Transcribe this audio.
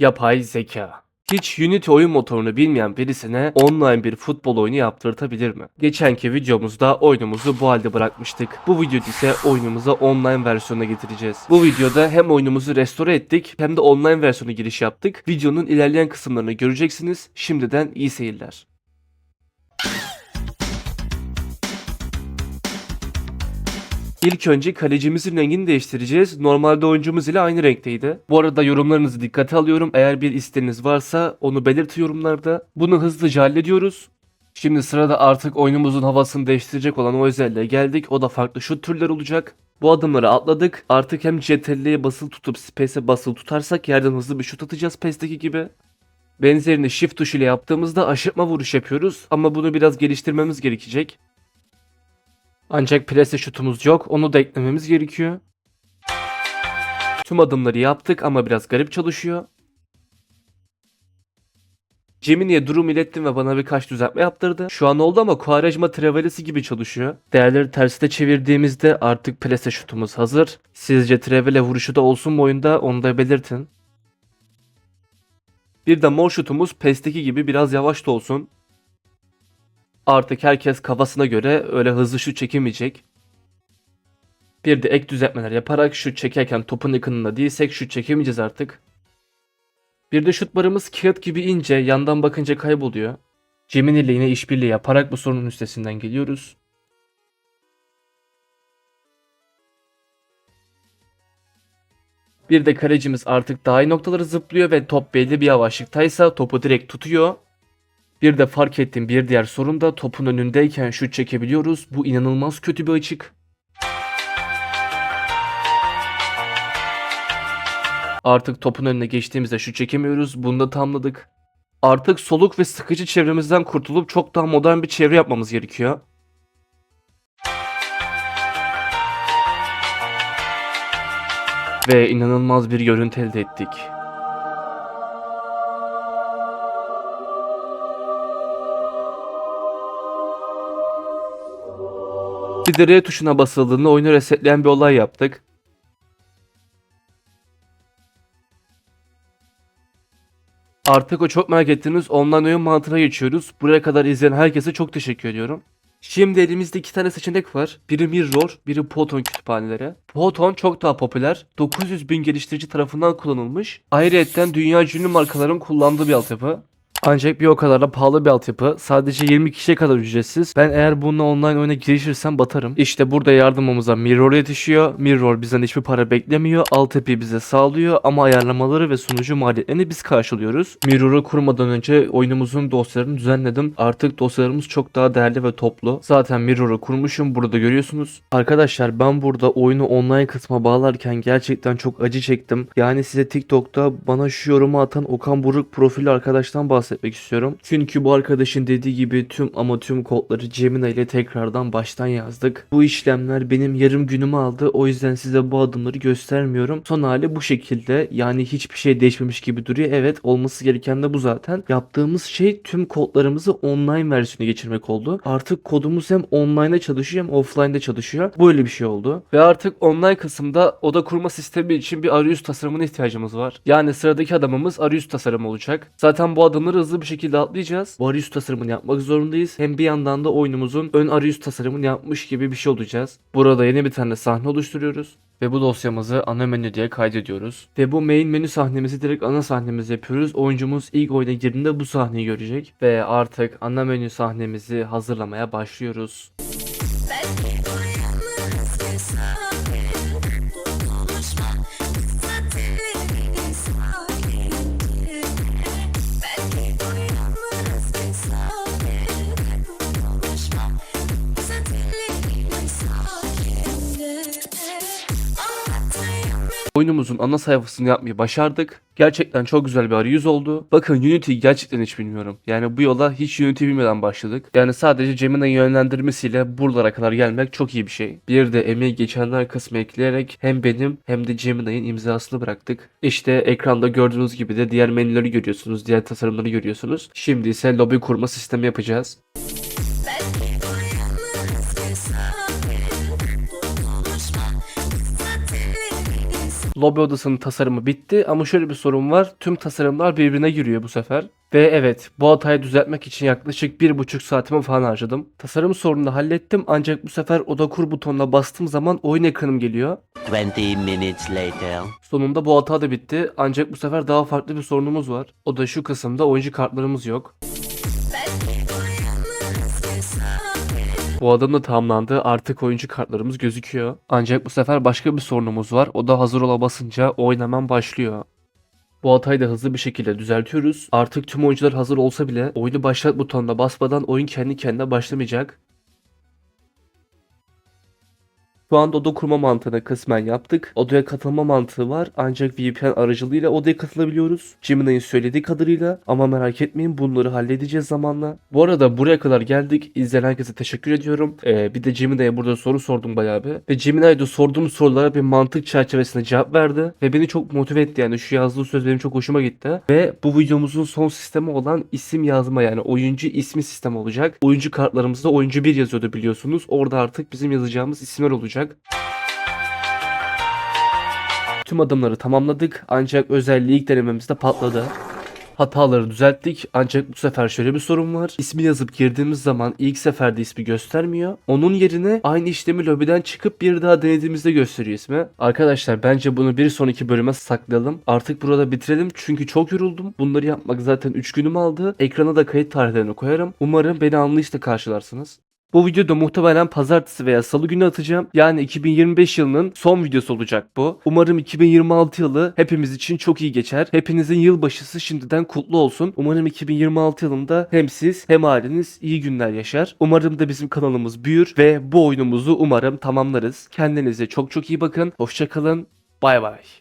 Yapay zeka. Hiç Unity oyun motorunu bilmeyen birisine online bir futbol oyunu yaptırtabilir mi? Geçenki videomuzda oyunumuzu bu halde bırakmıştık. Bu videoda ise oyunumuza online versiyona getireceğiz. Bu videoda hem oyunumuzu restore ettik hem de online versiyona giriş yaptık. Videonun ilerleyen kısımlarını göreceksiniz. Şimdiden iyi seyirler. İlk önce kalecimizin rengini değiştireceğiz. Normalde oyuncumuz ile aynı renkteydi. Bu arada yorumlarınızı dikkate alıyorum. Eğer bir isteğiniz varsa onu belirtin yorumlarda. Bunu hızlıca hallediyoruz. Şimdi sırada artık oyunumuzun havasını değiştirecek olan o özelliğe geldik. O da farklı şut türleri olacak. Bu adımları atladık. Artık hem CTRL'ye basılı tutup Space'e basılı tutarsak yerden hızlı bir şut atacağız PES'teki gibi. Benzerini Shift tuşuyla yaptığımızda aşırtma vuruş yapıyoruz ama bunu biraz geliştirmemiz gerekecek. Ancak prese şutumuz yok. Onu da eklememiz gerekiyor. Tüm adımları yaptık ama biraz garip çalışıyor. Gemini'ye durum ilettim ve bana birkaç düzeltme yaptırdı. Şu an oldu ama Quaresma Travelesi gibi çalışıyor. Değerleri tersine çevirdiğimizde artık plase şutumuz hazır. Sizce Travele vuruşu da olsun mu oyunda onu da belirtin. Bir de mor şutumuz PES'teki gibi biraz yavaş da olsun. Artık herkes kafasına göre öyle hızlı şut çekemeyecek. Bir de ek düzeltmeler yaparak şut çekerken topun yakınında değilsek şut çekemeyeceğiz artık. Bir de şut barımız kağıt gibi ince, yandan bakınca kayboluyor. Gemini ile yine işbirliği yaparak bu sorunun üstesinden geliyoruz. Bir de kalecimiz artık daha iyi noktaları zıplıyor ve top belli bir yavaşlıktaysa topu direkt tutuyor. Bir de fark ettiğim bir diğer sorun da topun önündeyken şut çekebiliyoruz. Bu inanılmaz kötü bir açık. Artık topun önüne geçtiğimizde şut çekemiyoruz. Bunu da tamamladık. Artık soluk ve sıkıcı çevremizden kurtulup çok daha modern bir çevre yapmamız gerekiyor. Ve inanılmaz bir görüntü elde ettik. Bir de R tuşuna basıldığında oyunu resetleyen bir olay yaptık. Artık o çok merak ettiğiniz online oyun mantığına geçiyoruz. Buraya kadar izleyen herkese çok teşekkür ediyorum. Şimdi elimizde iki tane seçenek var. Biri Mirror, biri Poton kütüphaneleri. Poton çok daha popüler. 900 bin geliştirici tarafından kullanılmış. Ayrıca dünya ünlü markaların kullandığı bir altyapı. Ancak bir o kadar da pahalı bir altyapı. Sadece 20 kişiye kadar ücretsiz. Ben eğer bununla online oyuna girişirsem batarım. İşte burada yardımımıza Mirror yetişiyor. Mirror bizden hiçbir para beklemiyor. Altyapıyı bize sağlıyor ama ayarlamaları ve sunucu maliyetlerini biz karşılıyoruz. Mirror'u kurmadan önce oyunumuzun dosyalarını düzenledim. Artık dosyalarımız çok daha değerli ve toplu. Zaten Mirror'u kurmuşum. Burada görüyorsunuz. Arkadaşlar ben burada oyunu online kısma bağlarken gerçekten çok acı çektim. Yani size TikTok'ta bana şu yorumu atan Okan Buruk profili arkadaştan bahsetmek istiyorum. Çünkü bu arkadaşın dediği gibi tüm ama tüm kodları Gemini ile tekrardan baştan yazdık. Bu işlemler benim yarım günümü aldı. O yüzden size bu adımları göstermiyorum. Son hali bu şekilde. Yani hiçbir şey değişmemiş gibi duruyor. Evet olması gereken de bu zaten. Yaptığımız şey tüm kodlarımızı online versiyona geçirmek oldu. Artık kodumuz hem online'da çalışıyor hem offline'da çalışıyor. Böyle bir şey oldu. Ve artık online kısımda oda kurma sistemi için bir arayüz tasarımına ihtiyacımız var. Yani sıradaki adamımız arayüz tasarımı olacak. Zaten bu adımları hızlı bir şekilde atlayacağız. Bu arayüz tasarımını yapmak zorundayız. Hem bir yandan da oyunumuzun ön arayüz tasarımını yapmış gibi bir şey olacağız. Burada yeni bir tane sahne oluşturuyoruz. Ve bu dosyamızı ana menü diye kaydediyoruz. Ve bu main menü sahnemizi direkt ana sahnemize yapıyoruz. Oyuncumuz ilk oyuna girdiğinde bu sahneyi görecek. Ve artık ana menü sahnemizi hazırlamaya başlıyoruz. Oyunumuzun ana sayfasını yapmayı başardık. Gerçekten çok güzel bir arayüz oldu. Bakın Unity gerçekten hiç bilmiyorum. Yani bu yola hiç Unity bilmeden başladık. Yani sadece Gemini'nin yönlendirmesiyle buralara kadar gelmek çok iyi bir şey. Bir de emeği geçenler kısmı ekleyerek hem benim hem de Gemini'nin imzasını bıraktık. İşte ekranda gördüğünüz gibi de diğer menüleri görüyorsunuz. Diğer tasarımları görüyorsunuz. Şimdi ise lobi kurma sistemi yapacağız. Lobi odasının tasarımı bitti ama şöyle bir sorun var. Tüm tasarımlar birbirine giriyor bu sefer. Ve evet bu hatayı düzeltmek için yaklaşık bir buçuk saatimi falan harcadım. Tasarım sorununu hallettim ancak bu sefer oda kur butonuna bastığım zaman oyun ekranım geliyor. 20 minutes later. Sonunda bu hata da bitti ancak bu sefer daha farklı bir sorunumuz var. O da şu kısımda oyuncu kartlarımız yok. Bu adım da tamamlandı. Artık oyuncu kartlarımız gözüküyor. Ancak bu sefer başka bir sorunumuz var. O da hazır ola basınca oyun hemen başlıyor. Bu hatayı da hızlı bir şekilde düzeltiyoruz. Artık tüm oyuncular hazır olsa bile oyunu başlat butonuna basmadan oyun kendi kendine başlamayacak. Şu anda oda kurma mantığını kısmen yaptık. Odaya katılma mantığı var ancak VPN aracılığıyla odaya katılabiliyoruz. Gemini'nin söylediği kadarıyla ama merak etmeyin bunları halledeceğiz zamanla. Bu arada buraya kadar geldik. İzleyen herkese teşekkür ediyorum. Ee, bir de Gemini'ye burada soru sordum bayağı bir. Ve Gemini'ye de sorduğum sorulara bir mantık çerçevesinde cevap verdi. Ve beni çok motive etti yani şu yazdığı söz benim çok hoşuma gitti. Ve bu videomuzun son sistemi olan isim yazma yani oyuncu ismi sistemi olacak. Oyuncu kartlarımızda oyuncu 1 yazıyordu biliyorsunuz. Orada artık bizim yazacağımız isimler olacak. Tüm adımları tamamladık ancak özelliği ilk denememizde patladı. Hataları düzelttik ancak bu sefer şöyle bir sorun var. İsmi yazıp girdiğimiz zaman ilk seferde ismi göstermiyor. Onun yerine aynı işlemi lobiden çıkıp bir daha denediğimizde gösteriyor ismi. Arkadaşlar bence bunu bir sonraki bölüme saklayalım. Artık burada bitirelim çünkü çok yoruldum. Bunları yapmak zaten 3 günümü aldı. Ekrana da kayıt tarihlerini koyarım. Umarım beni anlayışla karşılarsınız. Bu videoda muhtemelen pazartesi veya salı günü atacağım. Yani 2025 yılının son videosu olacak bu. Umarım 2026 yılı hepimiz için çok iyi geçer. Hepinizin yılbaşısı şimdiden kutlu olsun. Umarım 2026 yılında hem siz hem aileniz iyi günler yaşar. Umarım da bizim kanalımız büyür ve bu oyunumuzu umarım tamamlarız. Kendinize çok çok iyi bakın. Hoşçakalın. Bay bay.